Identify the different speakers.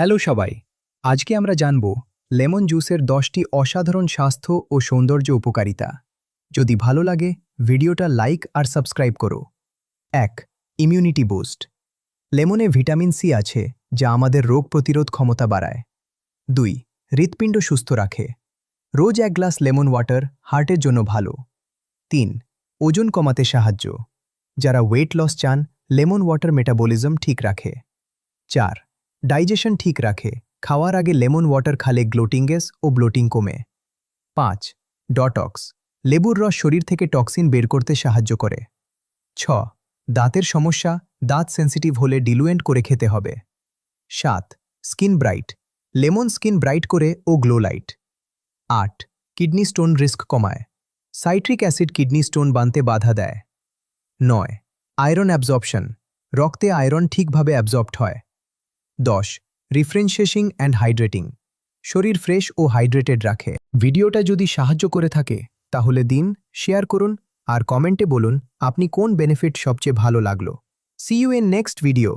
Speaker 1: Hello সবাই, আজকে আমরা জানব লেমন জুসের দশটি অসাধারণ স্বাস্থ্য ও সৌন্দর্য উপকারিতা। যদি ভালো লাগে, ভিডিওটা লাইক আর সাবস্ক্রাইব করো। এক, ইমিউনিটি বুস্ট। লেমনে ভিটামিন সি আছে, যা আমাদের রোগ প্রতিরোধ ক্ষমতা বাড়ায়। দুই, হৃৎপিণ্ড সুস্থ রাখে। রোজ এক গ্লাস লেমন ওয়াটার হার্টের জন্য ভালো। তিন, ওজন কমাতে সাহায্য। যারা ওয়েট লস চান, লেমন ওয়াটার মেটাবলিজম ঠিক রাখে। চার ডাইজেশন ঠিক রাখে, খাওয়ার আগে লেমন ওয়াটার খালে গ্লোটিং গ্যাস ও ব্লোটিং কমে। পাঁচ, ডটক্স, লেবুর রস শরীর থেকে টক্সিন বের করতে সাহায্য করে। ছ, দাঁতের সমস্যা, দাঁত সেন্সিটিভ হলে ডিলুয়েন্ট করে খেতে হবে। সাত, skin bright, lemon skin bright করে ও গ্লো লাইট। আট, কিডনি স্টোন রিস্ক কমায়, সাইট্রিক অ্যাসিড কিডনি স্টোন বানতে বাধা দেয়। নয়, আয়রন অ্যাবজর্পশন, রক্তে আয়রন ঠিকভাবে অ্যাবজর্বড হয়। দশ রিফ্রেন্সেশিং অ্যান্ড হাইড্রেটিং। শরীর ফ্রেশ ও হাইড্রেটেড রাখে। ভিডিওটা যদি সাহায্য করে থাকে, তাহলে দিন, শেয়ার করুন আর কমেন্টে বলুন, আপনি কোন বেনিফিট সবচেয়ে ভালো লাগল। See you in next video